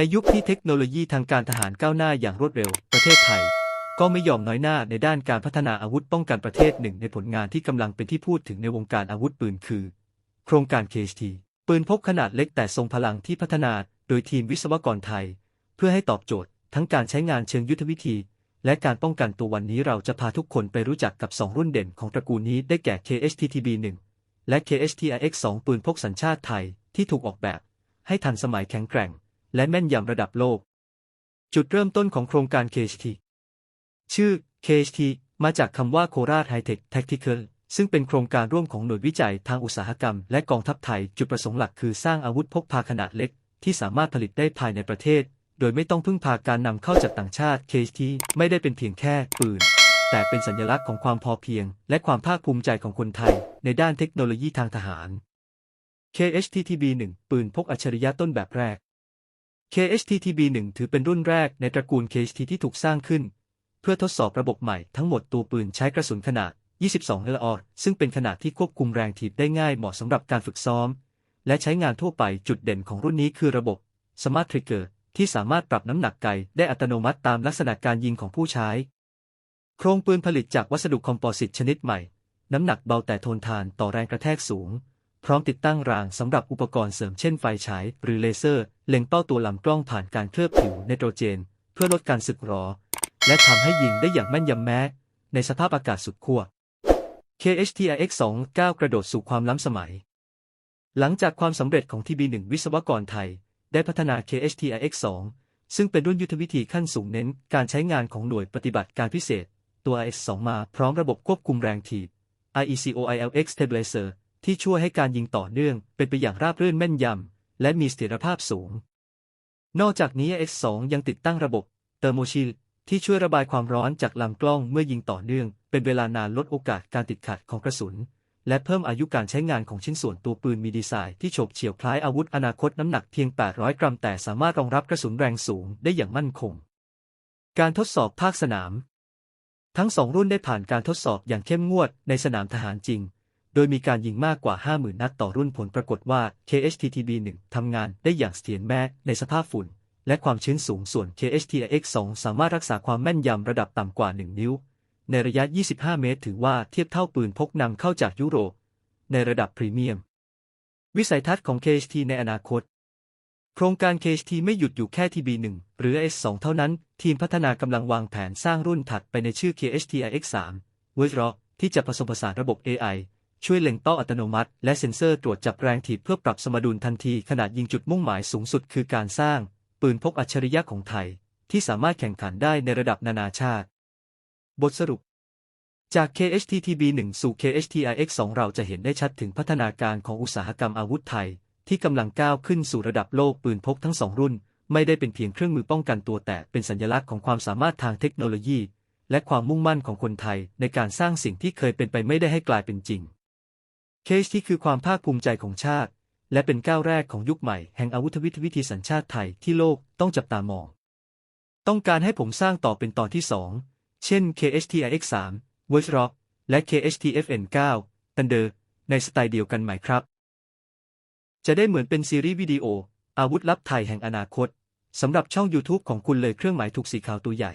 ในยุคที่เทคโนโลยีทางการทหารก้าวหน้าอย่างรวดเร็ว ประเทศไทย ก็ไม่ยอมน้อยหน้าในด้านการพัฒนาอาวุธป้องกันประเทศหนึ่งในผลงานที่กำลังเป็นที่พูดถึงในวงการอาวุธปืนคือ โครงการ KHT ปืนพกขนาดเล็กแต่ทรงพลังที่พัฒนาโดยทีมวิศวกรไทย เพื่อให้ตอบโจทย์ทั้งการใช้งานเชิงยุทธวิธี และการป้องกันตัววันนี้เราจะพาทุกคนไปรู้จักกับ 2 รุ่นเด่นของตระกูลนี้ได้แก่ KHTTB1 และ KHTRX2 ปืนพกสัญชาติไทยที่ถูกออกแบบ ให้ทันสมัยแข็งแกร่ง และแม่นยำระดับโลก จุดเริ่มต้นของโครงการ KHT ชื่อ KHT มาจากคำว่า Korat High Tech Tactical ซึ่งเป็นโครงการร่วมของหน่วยวิจัยทางอุตสาหกรรม และกองทัพไทย จุดประสงค์หลักคือสร้างอาวุธพกพาขนาดเล็ก ที่สามารถผลิตได้ภายในประเทศ โดยไม่ต้องพึ่งพาการนำเข้าจากต่างชาติ KHT ไม่ได้เป็นเพียงแค่ปืน แต่เป็นสัญลักษณ์ของความพอเพียง และความภาคภูมิใจของคนไทย ในด้านเทคโนโลยีทางทหาร KHTTB1 ปืนพกอัจฉริยะต้นแบบแรก KHTTB1 ถือเป็นรุ่นแรกในตระกูล KHT ที่ถูกสร้างขึ้น เพื่อทดสอบระบบใหม่ทั้งหมดตัวปืนใช้กระสุนขนาด 22ลอซึ่งเป็นขนาดที่ควบคุมแรงถีบได้ง่ายเหมาะสำหรับการฝึกซ้อม และใช้งานทั่วไปจุดเด่นของรุ่นนี้คือระบบ Smart Trigger ที่สามารถปรับน้ำหนักไกได้อัตโนมัติตามลักษณะการยิงของผู้ใช้ โครงปืนผลิตจากวัสดุคอมโพสิตชนิดใหม่ น้ำหนักเบาแต่ทนทานต่อแรงกระแทกสูง พร้อมติดตั้งรางสำหรับอุปกรณ์เสริมเช่นไฟฉายหรือเลเซอร์ เล็งเป้าตัวลำกล้องผ่านการเคลือบผิวไนโตรเจน เพื่อลดการสึกหรอ และทำให้ยิงได้อย่างแม่นยำแม้ ในสภาพอากาศสุดขั้ว KHTRX2 ก้าวกระโดดสู่ความล้ำสมัย หลังจากความสำเร็จของ TB1 วิศวกรไทย ได้พัฒนา KHTRX2 ซึ่งเป็นรุ่นยุทธวิธีขั้นสูงเน้น การใช้งานของหน่วยปฏิบัติการพิเศษ ตัว RX2 มาพร้อมระบบควบคุมแรงถีบ IECOILX Stabilizer ที่ช่วยให้การยิงต่อเนื่องเป็นไปอย่างราบรื่นแม่นยำ และมีเสถียรภาพสูง นอกจากนี้ X2 ยังติดตั้งระบบเตอร์โมชิลที่ช่วยระบายความร้อนจากลำกล้องเมื่อยิงต่อเนื่อง เป็นเวลานานลดโอกาสการติดขัดของกระสุน และเพิ่มอายุการใช้งานของชิ้นส่วนตัวปืนมีดีไซน์ที่โฉบเฉี่ยวคล้ายอาวุธอนาคตน้ำหนักเพียง 800 กรัม แต่สามารถรองรับกระสุนแรงสูงได้อย่างมั่นคง การทดสอบภาคสนาม ทั้งสองรุ่นได้ผ่านการทดสอบอย่างเข้มงวดในสนามทหารจริง โดยมีการยิงมากกว่า 50,000 นัดต่อรุ่นผลปรากฏว่า KHTTB1 ทำงานได้อย่างเสถียรแม้ในสภาพฝุ่น และความชื้นสูงส่วน KHTX2 สามารถรักษาความแม่นยำระดับต่ำกว่า 1 นิ้ว ในระยะ 25 เมตร ถือว่าเทียบเท่าปืนพกนำเข้าจากยุโรป ในระดับพรีเมียม วิสัยทัศน์ของ KHT ในอนาคต โครงการ KHT ไม่หยุดอยู่แค่ TB1 หรือ S2 เท่านั้น ทีมพัฒนากำลังวางแผนสร้างรุ่นถัดไปในชื่อ KHTX3 w o r d r o ที่จะผสมผสานระบบ AI ช่วยเล็งเป้าอัตโนมัติ และเซ็นเซอร์ตรวจจับแรงถีบเพื่อปรับสมดุลทันทีขนาดยิงจุดมุ่งหมายสูงสุดคือการสร้าง ปืนพกอัจฉริยะของไทย ที่สามารถแข่งขันได้ในระดับนานาชาติ บทสรุป จาก KHTTB1 สู่ KHTRX2 เราจะเห็นได้ชัดถึงพัฒนาการของอุตสาหกรรมอาวุธไทย ที่กำลังก้าวขึ้นสู่ระดับโลกปืนพกทั้งสองรุ่น ไม่ได้เป็นเพียงเครื่องมือป้องกันตัวแต่เป็นสัญลักษณ์ของความสามารถทางเทคโนโลยี และความมุ่งมั่นของคนไทย ในการสร้างสิ่งที่เคยเป็นไปไม่ได้ให้กลายเป็นจริง KHT คือความภาคภูมิใจของชาติ และเป็นก้าวแรกของยุคใหม่แห่งอาวุธวิทยวิธีสัญชาติไทยที่โลกต้องจับตามอง ต้องการให้ผมสร้างต่อเป็นตอนที่ 2 เช่น KHTRX3 w o r d Rock และ KHTFN9 Thunder ในสไตล์เดียวกันไหมครับ จะได้เหมือนเป็นซีรีส์วิดีโอ อาวุธลับไทยแห่งอนาคตสำหรับช่อง YouTube ของคุณเลยเครื่องหมายถูกสีขาวตัวใหญ่